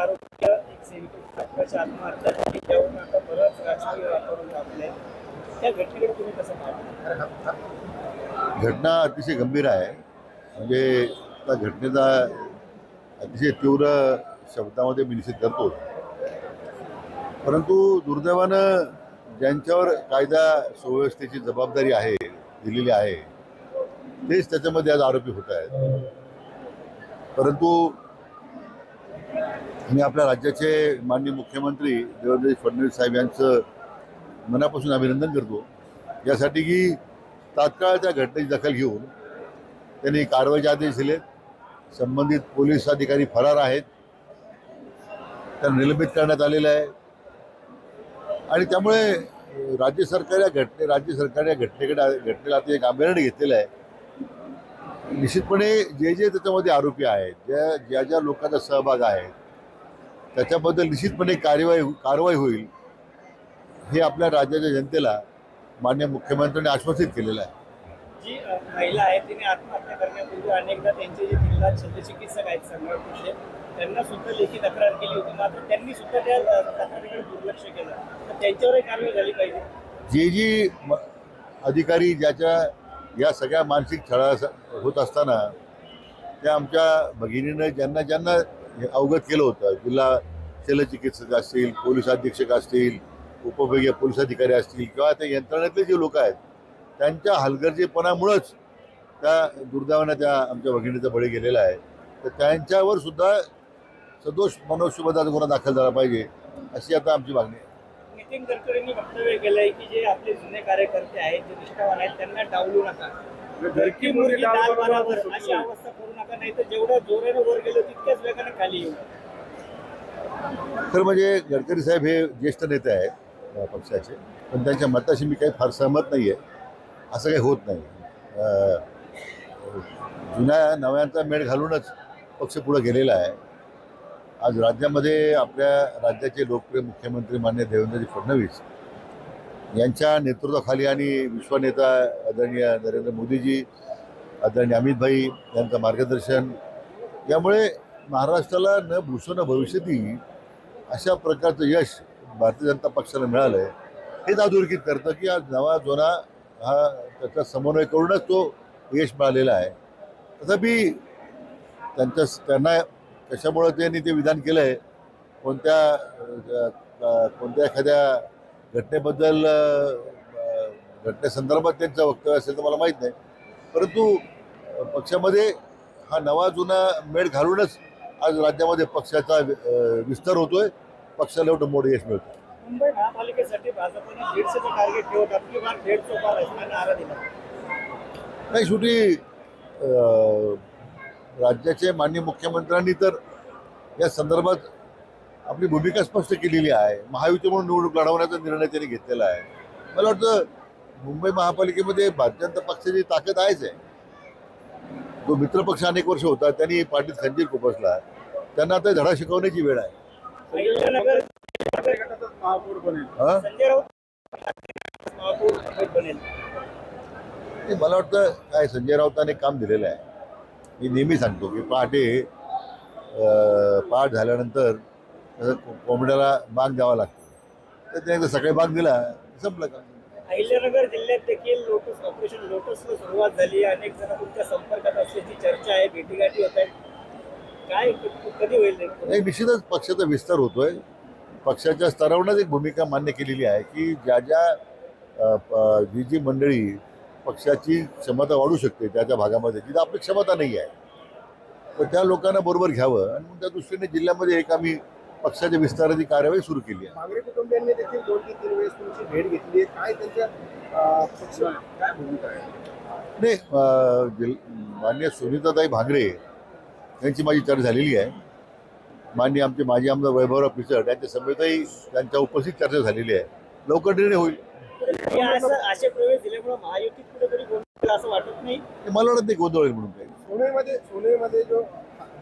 आरोग्य एक सेविका आत्महत्या झाली त्यावरून आता बरंच राजकीय वातावरण त्या घटनेकडे तुम्ही कसं पाहता? घटना अतिशय गंभीर आहे. म्हणजे त्या घटनेचा अतिशय तीव्र शब्दामध्ये मी निषेध करतो. परंतु दुर्दैवानं ज्यांच्यावर कायदा सुव्यवस्थेची जबाबदारी आहे दिलेली आहे तेच त्याच्यामध्ये आज आरोपी होत आहेत. परंतु मी आपल्या राज्याचे माननीय मुख्यमंत्री देवेंद्र फडणवीस साहेब यांचं मनापासून अभिनंदन करतो. यासाठी की तात्काळ त्या घटनेची दखल घेऊन त्यांनी कारवाईचे आदेश दिलेत. संबंधित पोलीस अधिकारी फरार आहेत. त्यांना निलंबित करण्यात आलेलं आहे. आणि त्यामुळे राज्य सरकार या घटने राज्य सरकार या घटनेकडे घटनेला आता एक गांभीर्याने घेतलेलं आहे. निश्चितपणे जे जे त्याच्यामध्ये आरोपी आहेत ज्या ज्या ज्या लोकांचा सहभाग आहे त्याच्याबद्दल निश्चितपणे कार्यवाही कारवाई होईल हे आपल्या राज्याच्या जनतेला मान्य मुख्यमंत्र्यांनी आश्वासित केलेलं आहे. जी महिला आहे तिने आत्महत्या करण्यापूर्वी अनेकदा त्यांचे जे जिल्हा शल्यचिकित्सक आहेत त्यांना सुद्धा लेखी तक्रार केली होती. मात्र त्यांनी सुद्धा त्या तक्रारीकडे दुर्लक्ष केलं. तर त्यांच्यावरही कारवाई झाली पाहिजे. जे जी अधिकारी ज्याच्या या सगळ्या मानसिक छळा होत असताना त्या आमच्या भगिनीनं ज्यांना ज्यांना अवगत केलं होतं जिल्हा शल्यचिकित्सक असतील पोलीस अधीक्षक असतील उपविभागीय पोलीस अधिकारी असतील किंवा त्या यंत्रणेतले जे लोक आहेत त्यांच्या हलगर्जीपणामुळंच त्या दुर्दैवानं त्या आमच्या भगिनीचा बळी गेलेला आहे. तर त्यांच्यावर सुद्धा सदोष मनुष्यबधाचा गुन्हा दाखल झाला पाहिजे अशी आता आमची मागणी आहे. नितीन गडकरींनी वक्तव्य केलंय की जे आपले जुने कार्यकर्ते आहेत जे निष्ठावान आहेत त्यांना डावलू नका. मुलगी डाल बराबर अशी अवस्था करू नका नाही तर जेवढ्या जोराने वर गेलो तितक्याच वेगाने खाली येऊ. खरं म्हणजे गडकरी साहेब हे ज्येष्ठ नेते आहेत पक्षाचे. पण त्यांच्या मताशी मी काही फार सहमत नाही आहे असं काही होत नाही. जुन्या नव्यांचा मेळ घालूनच पक्ष पुढे गेलेला आहे. आज राज्यामध्ये आपल्या राज्याचे लोकप्रिय मुख्यमंत्री मान्य देवेंद्रजी फडणवीस यांच्या नेतृत्वाखाली आणि विश्वनेता आदरणीय नरेंद्र मोदीजी आदरणीय अमितभाई यांचं मार्गदर्शन यामुळे महाराष्ट्राला न भूषण भविष्यातही भविष्यती अशा प्रकारचं यश भारतीय जनता पक्षाला मिळालं आहे हेच अधोरेखित करतं की आज नवा जुना हा त्याचा समन्वय करूनच तो यश मिळालेला आहे. तथापि त्यांच्या त्यांना कशामुळं त्यांनी ते विधान केलं आहे कोणत्या कोणत्या एखाद्या घटनेबद्दल घटनेसंदर्भात त्यांचं वक्तव्य असेल तर मला माहीत नाही. परंतु पक्षामध्ये हा नवा जुना मेळ घालूनच आज राज्यामध्ये पक्षाचा विस्तार होतोय. पक्षाला एवढं मोठं यश मिळतं मुंबई महापालिकेसाठी भाजपने दीडशेचं टार्गेट ठेवत आपली बार दीडशे पार असं नारा दिला. नाही शेवटी राज्याचे माननीय मुख्यमंत्र्यांनी तर या संदर्भात आपली भूमिका स्पष्ट केलेली आहे. महायुती म्हणून निवडणूक लढवण्याचा निर्णय त्यांनी घेतलेला आहे. मला वाटतं मुंबई महापालिकेमध्ये भारतीय जनता पक्षाची ताकद आहेच आहे. तो मित्रपक्ष अनेक वर्ष होता त्यांनी पाठीत खंजीर खुपसला त्यांना आता धडा शिकवण्याची वेळ आहे. मला वाटतं काय संजय राऊतांनी काम दिलेलं आहे. मी नेहमी सांगतो की पहाटे पाठ पहाट झाल्यानंतर कोंबड्याला बाग द्यावा लागतो. तर त्याने सकाळी बाग दिला संपलं का अहिल्यानगर जिल्ह्यात देखील लोटस ऑपरेशन लोटसला सुरुवात झाली आहे. अनेक जण तुमच्या संपर्कात असल्याची चर्चा आहे भेटीगाठी होत आहेत. काय कधी होईल निश्चितच पक्षाचा विस्तार होतोय. पक्षाच्या स्तरावरच एक भूमिका मान्य केलेली आहे की ज्या ज्या जी जी मंडळी पक्षाची क्षमता वाढू शकते त्या त्या भागामध्ये जिथं आपली क्षमता नाही आहे. तर त्या लोकांना बरोबर घ्यावं आणि मग त्या दृष्टीने जिल्ह्यामध्ये एक आम्ही पक्षाच्या विस्ताराची कार्यवाही सुरू केली आहे. मागरे कुटुंबियांनी देखील दोन ते तीन वेळेस तुमची भेट घेतली आहे. काय त्यांच्या काय भूमिका आहे? नाही मान्य सुनीताताई भांगरे यांची माझी चर्चा झालेली आहे. मान्य आमचे माजी आमदार वैभवराव पिचड यांच्या समेतही त्यांच्या उपस्थित चर्चा झालेली आहे. लवकर निर्णय होईल. असं असे प्रवेश दिल्यामुळे महायुतीत कुठेतरी गोंधळ असं वाटत नाही? मला वाटत नाही गोंधळ होईल म्हणून काही. सोनेमध्ये सोनेमध्ये जो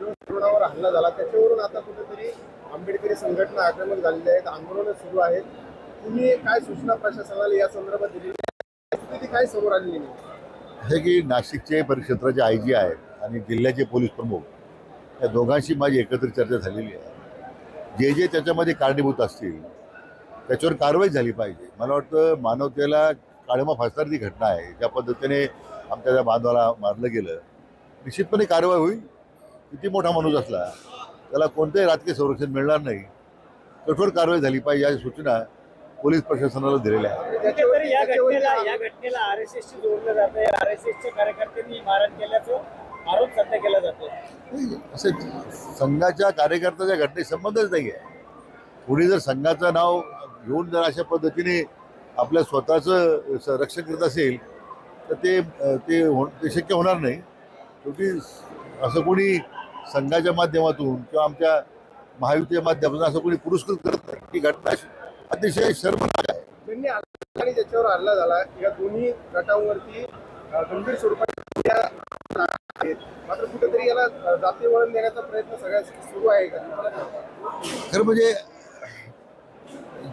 जो तरुणावर हल्ला झाला त्याच्यावरून आता कुठेतरी आंबेडकरी संघटना आक्रमक झालेल्या आहेत आंदोलनं सुरू आहेत. तुम्ही काय सूचना प्रशासनाला या संदर्भात दिलेली काय समोर आलेली नाही की नाशिकचे परिक्षेत्राचे आय जी आहेत आणि जिल्ह्याचे पोलीस प्रमुख या दोघांशी माझी एकत्रित चर्चा झालेली आहे. जे जे त्याच्यामध्ये कारणीभूत असतील त्याच्यावर कारवाई झाली पाहिजे. मला वाटतं मानवतेला काळमा फासणारी घटना आहे. ज्या पद्धतीने आमच्या त्या बांधवाला मारलं गेलं निश्चितपणे कारवाई होईल. किती मोठा माणूस असला त्याला कोणतेही राजकीय संरक्षण मिळणार नाही. कठोर कारवाई झाली पाहिजे या सूचना पोलीस प्रशासनाला दिलेल्या आहेत. असं संघाच्या कार्यकर्त्याच्या घटनेत संबंधच नाही आहे कोणी जर संघाचं नाव घेऊन जर अशा पद्धतीने आपल्या स्वतःचं रक्षण करत असेल तर ते हो ते शक्य होणार नाही. शेवटी असं कोणी संघाच्या माध्यमातून किंवा आमच्या महायुतीच्या माध्यमातून असं कोणी पुरस्कृत करत नाही. ही घटना अतिशय शर्मनाक आहे. आणि ज्याच्यावर हल्ला झाला. या दोन्ही गटांवरती गंभीर स्वरूपात. मात्र कुठेतरी याला जाती वळण देण्याचा प्रयत्न सगळ्या सुरू आहे का? खरं म्हणजे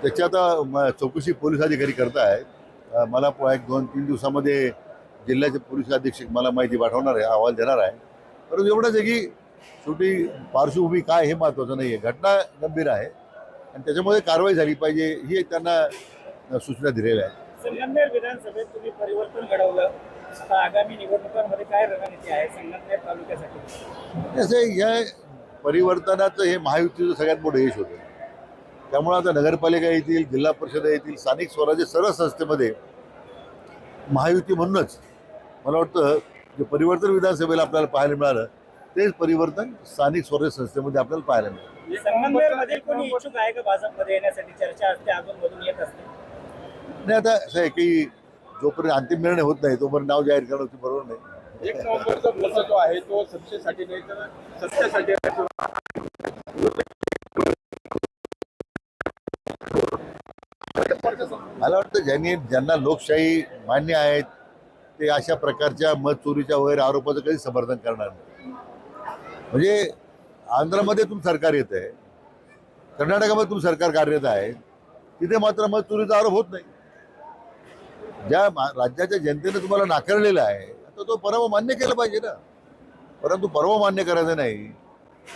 त्याची आता चौकशी पोलीस अधिकारी करतायत. अ, मला एक दोन तीन दिवसामध्ये जिल्ह्याचे पोलीस अधीक्षक मला माहिती पाठवणार आहे अहवाल देणार आहे. परंतु एवढंच आहे की शेवटी पार्श्वभूमी काय हे महत्त्वाचं नाही आहे घटना गंभीर आहे. आणि त्याच्यामध्ये कारवाई झाली पाहिजे ही त्यांना सूचना दिलेल्या आहेत. संगमनेर विधानसभेत तुम्ही परिवर्तन घडवलं. आता आगामी निवडणुकांमध्ये काय रणनीती आहे संगमनेर तालुक्यासाठी? असं या परिवर्तनाचं हे महायुतीचं सगळ्यात मोठं यश होतं. त्यामुळे आता नगरपालिका येतील जिल्हा परिषद येतील स्थानिक स्वराज्य सर्व संस्थेमध्ये महायुती म्हणूनच मला वाटतं जे परिवर्तन विधानसभेला आपल्याला पाहायला मिळालं तेच परिवर्तन स्थानिक स्वराज्य संस्थेमध्ये आपल्याला पाहायला असते आणि आता असं आहे की जोपर्यंत अंतिम निर्णय होत नाही तोपर्यंत नाव जाहीर करणं ते बरोबर नाही. एक नोव्हेंबरचा मुद्दा जो आहे तो सत्तेसाठी नाही तर सत्तेसाठी आहे. मला वाटतं ज्यांनी ज्यांना लोकशाही मान्य आहेत ते अशा प्रकारच्या मत चोरीच्या वगैरे आरोपाचं कधी समर्थन करणार नाही. म्हणजे आंध्रमध्ये तुम सरकार येत आहे कर्नाटकामध्ये तुम सरकार कार्यरत आहे तिथे मात्र मग तुरीचा आरोप होत नाही. ज्या राज्याच्या जनतेने तुम्हाला नाकारलेला आहे तर तो परवा मान्य केला पाहिजे ना. परंतु परवा मान्य करायचं नाही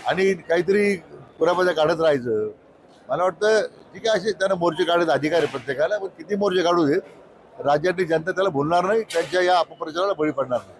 आणि काहीतरी पुरापाच्या काढत राहायचं. मला वाटतं ठीक आहे असे त्यांना मोर्चे काढायचा अधिकार आहे प्रत्येकाला पण किती मोर्चे काढू देत? राज्यातली जनता त्याला बोलणार नाही त्यांच्या या अपप्रचाराला बळी पडणार नाही.